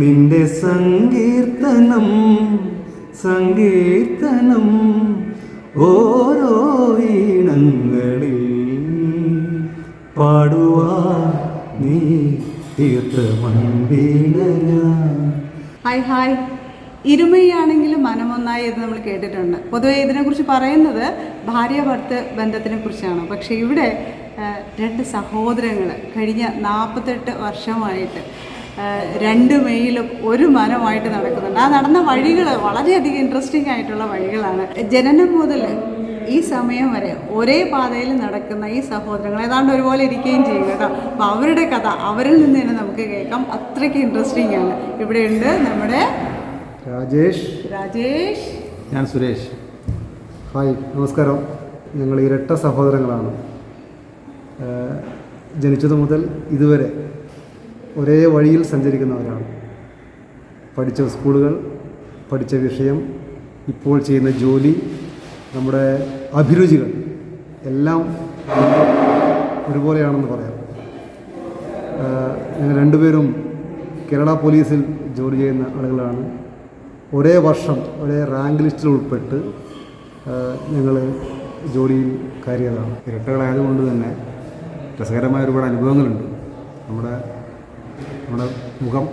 നിന്റെ സങ്കീർത്തനം സങ്കീർത്തനം ഓരോ ഈണങ്ങളിൽ പാടുവാ നീ ഹായ് ഹായ്. ഇരുമയാണെങ്കിലും മനമൊന്നായി എന്ന് നമ്മൾ കേട്ടിട്ടുണ്ട്. പൊതുവേ ഇതിനെക്കുറിച്ച് പറയുന്നത് ഭാര്യ ഭർത്ത് ബന്ധത്തിനെ കുറിച്ചാണ് പക്ഷേ ഇവിടെ രണ്ട് സഹോദരങ്ങൾ കഴിഞ്ഞ നാൽപ്പത്തെട്ട് വർഷമായിട്ട് രണ്ട് മെയിലും ഒരു മനമായിട്ട് നടക്കുന്നുണ്ട്. ആ നടന്ന വഴികൾ വളരെയധികം ഇൻട്രസ്റ്റിംഗ് ആയിട്ടുള്ള വഴികളാണ്. ജനനം മുതൽ ഈ സമയം വരെ ഒരേ പാതയിൽ നടക്കുന്ന ഈ സഹോദരങ്ങൾ ഏതാണ്ട് ഒരുപോലെ ഇരിക്കുകയും ചെയ്യും കേട്ടോ. അപ്പോൾ അവരുടെ കഥ അവരിൽ നിന്ന് തന്നെ നമുക്ക് കേൾക്കാം. അത്രയ്ക്ക് ഇൻട്രസ്റ്റിംഗ് ആണ്. ഇവിടെയുണ്ട് നമ്മുടെ രാജേഷ്. രാജേഷ്. ഞാൻ സുരേഷ്. ഹായ് നമസ്കാരം. ഞങ്ങൾ ഇരട്ട സഹോദരങ്ങളാണ്. ജനിച്ചത് ജനിച്ചതു മുതൽ ഇതുവരെ ഒരേ വഴിയിൽ സഞ്ചരിക്കുന്നവരാണ്. പഠിച്ച സ്കൂളുകൾ പഠിച്ച വിഷയം ഇപ്പോൾ ചെയ്യുന്ന ജോലി നമ്മുടെ അഭിരുചികൾ എല്ലാം ഒരുപോലെയാണെന്ന് പറയാം. ഞങ്ങൾ രണ്ടുപേരും കേരള പോലീസിൽ ജോലി ചെയ്യുന്ന ആളുകളാണ്. ഒരേ വർഷം ഒരേ റാങ്ക് ലിസ്റ്റിൽ ഉൾപ്പെട്ട് ഞങ്ങൾ ജോലിയിൽ കയറിയതാണ്. ഇരട്ടകളായതുകൊണ്ട് തന്നെ രസകരമായ ഒരുപാട് അനുഭവങ്ങളുണ്ട്. നമ്മുടെ നമ്മുടെ മുഖം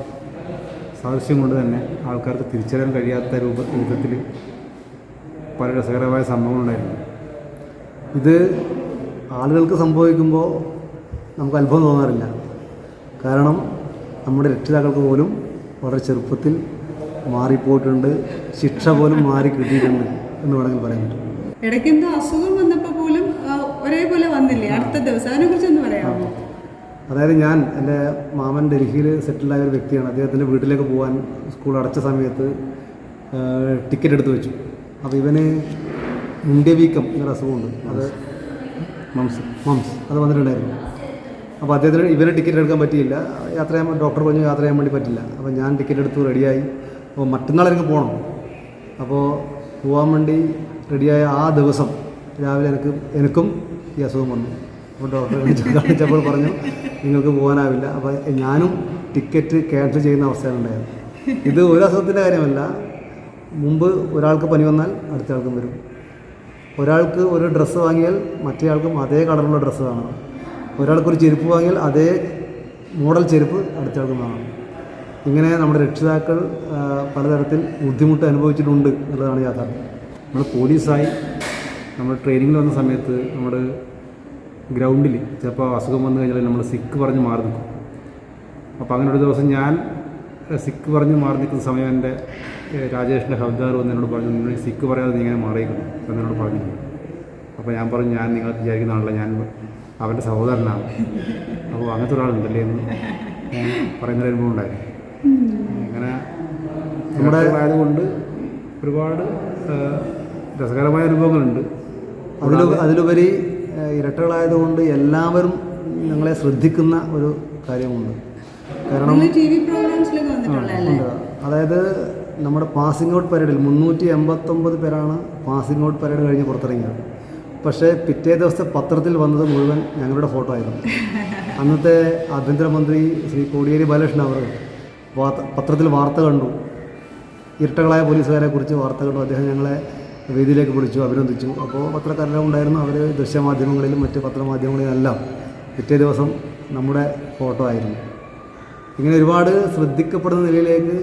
സാദൃശ്യം കൊണ്ട് തന്നെ ആൾക്കാർക്ക് തിരിച്ചറിയാൻ കഴിയാത്ത രൂപ വിധത്തിൽ പല രസകരമായ സംഭവങ്ങളുണ്ടായിരുന്നു. ഇത് ആളുകൾക്ക് സംഭവിക്കുമ്പോൾ നമുക്ക് അത്ഭുതം തോന്നാറില്ല. കാരണം നമ്മുടെ രക്ഷിതാക്കൾക്ക് പോലും വളരെ ചെറുപ്പത്തിൽ മാറിപ്പോയിട്ടുണ്ട്. ശിക്ഷ പോലും മാറി കിട്ടിയിട്ടുണ്ട് എന്ന് വേണമെങ്കിൽ പറയാൻ പറ്റും. ഇടയ്ക്ക് എന്തോ അസുഖം വന്നപ്പോൾ പോലും ഒരേപോലെ വന്നില്ലേ? അടുത്ത ദിവസം. അതിനെക്കുറിച്ച് അതായത് ഞാൻ എന്റെ മാമൻ ഡൽഹിയിൽ സെറ്റിൽഡായ ഒരു വ്യക്തിയാണ്. അദ്ദേഹത്തിന്റെ വീട്ടിലേക്ക് പോകാൻ സ്കൂൾ അടച്ച സമയത്ത് ടിക്കറ്റ് എടുത്ത് വെച്ചു. അപ്പോൾ ഇവന് ഇന്ത്യ വീക്കം എന്നൊരു അസുഖമുണ്ട്. അത് മംസ്. മംസ്. അത് വന്നിട്ടുണ്ടായിരുന്നു. അപ്പോൾ അദ്ദേഹത്തിന് ഇവന് ടിക്കറ്റ് എടുക്കാൻ പറ്റിയില്ല. യാത്ര ചെയ്യാൻ ഡോക്ടർ പറഞ്ഞു യാത്ര ചെയ്യാൻ വേണ്ടി പറ്റില്ല. അപ്പോൾ ഞാൻ ടിക്കറ്റ് എടുത്ത് റെഡിയായി അപ്പോൾ മറ്റന്നാൾ എനിക്ക് പോകണം അപ്പോൾ പോകാൻ വേണ്ടി റെഡിയായ ആ ദിവസം രാവിലെ എനിക്ക് എനിക്കും ഈ അസുഖം വന്നു. അപ്പോൾ ഡോക്ടറെ കാണിച്ച് കാണിച്ചപ്പോൾ പറഞ്ഞു നിങ്ങൾക്ക് പോകാനാവില്ല. അപ്പോൾ ഞാനും ടിക്കറ്റ് ക്യാൻസൽ ചെയ്യുന്ന അവസ്ഥയാണ് ഇത് ഒരു അസുഖത്തിന്റെ കാര്യമല്ല. മുമ്പ് ഒരാൾക്ക് പനി വന്നാൽ അടുത്ത ആൾക്കും വരും. ഒരാൾക്ക് ഒരു ഡ്രസ്സ് വാങ്ങിയാൽ മറ്റേയാൾക്കും അതേ കളറുള്ള ഡ്രസ്സ് വാങ്ങണം ഒരാൾക്കൊരു ചെരുപ്പ് വാങ്ങിയാൽ അതേ മോഡൽ ചെരുപ്പ് അടുത്ത ആൾക്കും വാങ്ങണം ഇങ്ങനെ നമ്മുടെ രക്ഷിതാക്കൾ പലതരത്തിൽ ബുദ്ധിമുട്ട് അനുഭവിച്ചിട്ടുണ്ട് എന്നുള്ളതാണ് യാഥാർത്ഥ്യം. നമ്മൾ പോലീസായി നമ്മൾ ട്രെയിനിങ്ങിൽ വന്ന സമയത്ത് നമ്മൾ ഗ്രൗണ്ടിൽ ചിലപ്പോൾ അസുഖം വന്നു കഴിഞ്ഞാൽ നമ്മൾ സിക്ക് പറഞ്ഞ് മാറി നിൽക്കും അപ്പോൾ അങ്ങനെ ഒരു ദിവസം ഞാൻ സിക്ക് പറഞ്ഞ് മാറി നിൽക്കുന്ന സമയം എന്റെ രാജേഷിന്റെ ഹബ്ദാർ വന്ന് എന്നോട് പറഞ്ഞു നിങ്ങൾ സിക്ക് പറയാതെ നീ ഇങ്ങനെ മാറിയിരിക്കുന്നു എന്നോട് പറഞ്ഞു. അപ്പോൾ ഞാൻ പറഞ്ഞു ഞാൻ നിങ്ങൾ വിചാരിക്കുന്ന ആളല്ല ഞാൻ അവന്റെ സഹോദരനാണ്. അപ്പോൾ അങ്ങനത്തെ ഒരാളുണ്ടല്ലേ എന്ന് പറയുന്ന പറയുന്നൊരു അനുഭവം ഉണ്ടായിരുന്നു. അങ്ങനെ നമ്മുടെ ആയതുകൊണ്ട് ഒരുപാട് രസകരമായ അനുഭവങ്ങളുണ്ട്. അതിലുപരി ഇരട്ടകളായതുകൊണ്ട് എല്ലാവരും ഞങ്ങളെ ശ്രദ്ധിക്കുന്ന ഒരു കാര്യമുണ്ട്. കാരണം. അതായത് നമ്മുടെ പാസിംഗ് ഔട്ട് പരേഡിൽ മുന്നൂറ്റി എൺപത്തൊമ്പത് പേരാണ് പാസിംഗ് ഔട്ട് പരേഡ് കഴിഞ്ഞ് പുറത്തിറങ്ങിയത്. പക്ഷേ പിറ്റേ ദിവസത്തെ പത്രത്തിൽ വന്നത് മുഴുവൻ ഞങ്ങളുടെ ഫോട്ടോ ആയിരുന്നു. അന്നത്തെ ആഭ്യന്തരമന്ത്രി ശ്രീ കോടിയേരി ബാലകൃഷ്ണൻ അവർ പത്രത്തിൽ വാർത്ത കണ്ടു. ഇരട്ടകളായ പോലീസുകാരെ കുറിച്ച് വാർത്ത കണ്ടു. അദ്ദേഹം ഞങ്ങളെ വേദിയിലേക്ക് വിളിച്ചു അഭിനന്ദിച്ചു. അപ്പോൾ പത്രക്കാരെല്ലാം ഉണ്ടായിരുന്നു. അവർ ദൃശ്യമാധ്യമങ്ങളിലും മറ്റ് പത്രമാധ്യമങ്ങളിലെല്ലാം പിറ്റേ ദിവസം നമ്മുടെ ഫോട്ടോ ആയിരുന്നു. ഇങ്ങനെ ഒരുപാട് ശ്രദ്ധിക്കപ്പെടുന്ന നിലയിലേക്ക്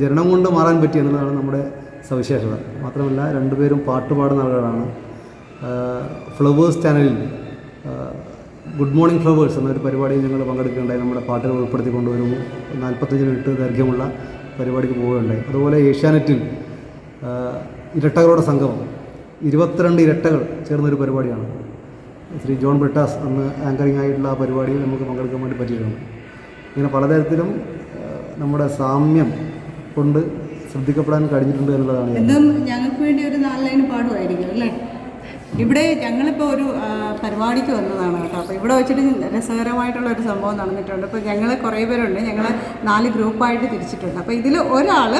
ജനനം കൊണ്ട് മാറാൻ പറ്റി എന്നുള്ളതാണ് നമ്മുടെ സവിശേഷത. മാത്രമല്ല രണ്ടുപേരും പാട്ട് പാടുന്ന ആളുകളാണ്. ഫ്ലവേഴ്സ് ചാനലിൽ ഗുഡ് മോർണിംഗ് ഫ്ലവേഴ്സ് എന്നൊരു പരിപാടിയിൽ ഞങ്ങൾ പങ്കെടുക്കുകയുണ്ടായി. നമ്മുടെ പാട്ടുകൾ ഉൾപ്പെടുത്തിക്കൊണ്ട് ഒരു നാൽപ്പത്തഞ്ച് മിനിറ്റ് ദൈർഘ്യമുള്ള പരിപാടിക്ക് പോവുകയുണ്ടായി. അതുപോലെ ഏഷ്യാനെറ്റിൽ ഇരട്ടകളുടെ സംഗമം. ഇരുപത്തിരണ്ട് ഇരട്ടകൾ ചേർന്നൊരു പരിപാടിയാണ്. ശ്രീ ജോൺ ബ്രിട്ടാസ് അന്ന് ആങ്കറിംഗ് ആയിട്ടുള്ള ആ പരിപാടിയിൽ നമുക്ക് പങ്കെടുക്കാൻ വേണ്ടി പറ്റിയിട്ടുണ്ട് ഇങ്ങനെ പലതരത്തിലും നമ്മുടെ സാമ്യം കൊണ്ട് ശ്രദ്ധിക്കപ്പെടാൻ കഴിഞ്ഞിട്ടുണ്ട് എന്നുള്ളതാണ് എന്തും ഞങ്ങൾക്ക് വേണ്ടി ഒരു നാല് ലൈൻ പാടുമായിരിക്കും അല്ലേ? ഇവിടെ ഞങ്ങളിപ്പോൾ ഒരു പരിപാടിക്ക് വന്നതാണ് കേട്ടോ. അപ്പോൾ ഇവിടെ വെച്ചിട്ട് രസകരമായിട്ടുള്ള ഒരു സംഭവം നടന്നിട്ടുണ്ട്. അപ്പോൾ ഞങ്ങൾ കുറേ പേരുണ്ട്. ഞങ്ങൾ നാല് ഗ്രൂപ്പായിട്ട് തിരിച്ചിട്ടുണ്ട്. അപ്പോൾ ഇതിൽ ഒരാൾ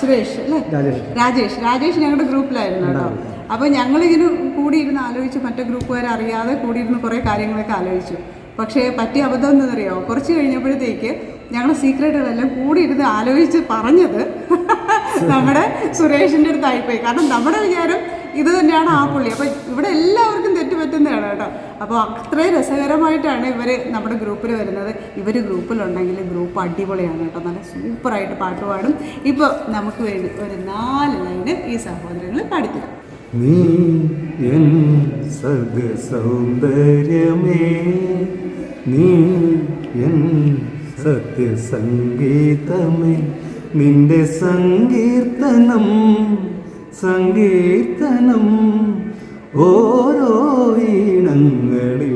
സുരേഷ് അല്ലേ? രാജേഷ്. രാജേഷ്. ഞങ്ങളുടെ ഗ്രൂപ്പിലായിരുന്നു കേട്ടോ. അപ്പോൾ ഞങ്ങളിങ്ങനെ കൂടിയിരുന്ന് ആലോചിച്ച് മറ്റേ ഗ്രൂപ്പുകാരെ അറിയാതെ കൂടിയിരുന്ന് കുറേ കാര്യങ്ങളൊക്കെ ആലോചിച്ചു. പക്ഷേ പറ്റിയ അബദ്ധം എന്നറിയാമോ കുറച്ച് കഴിഞ്ഞപ്പോഴത്തേക്ക് ഞങ്ങളുടെ സീക്രട്ടുകളെല്ലാം കൂടി ഇരുന്ന് ആലോചിച്ച് പറഞ്ഞത് നമ്മുടെ സുരേഷിന്റെ അടുത്തായിപ്പോയി. കാരണം നമ്മുടെ വിചാരം ഇത് തന്നെയാണ് ആ പുള്ളി. അപ്പോൾ ഇവിടെ എല്ലാവർക്കും തെറ്റ് പറ്റുന്നതാണ് കേട്ടോ. അപ്പോൾ അത്രയും രസകരമായിട്ടാണ് ഇവർ നമ്മുടെ ഗ്രൂപ്പിൽ വരുന്നത്. ഇവർ ഗ്രൂപ്പിലുണ്ടെങ്കിൽ ഗ്രൂപ്പ് അടിപൊളിയാണ് കേട്ടോ. നല്ല സൂപ്പറായിട്ട് പാട്ട് പാടും. ഇപ്പോൾ നമുക്ക് വേണ്ടി ഒരു നാല് ലൈന് ഈ സഹോദരങ്ങൾ പാടിത്തരാം. നീ എൻ സദ് സൗന്ദര്യമേ നീ എൻ സത്യസംഗീതമേ നിന്റെ സങ്കീർത്തനം സങ്കീർത്തനം ഓരോ ഈണങ്ങളിൽ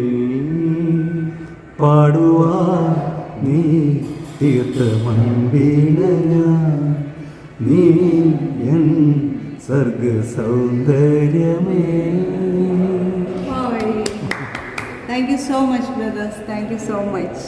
പാടുവാ നീ തീർത്ത നീ എൻ സർഗ സൗന്ദര്യമേ thank you so much brothers thank you so much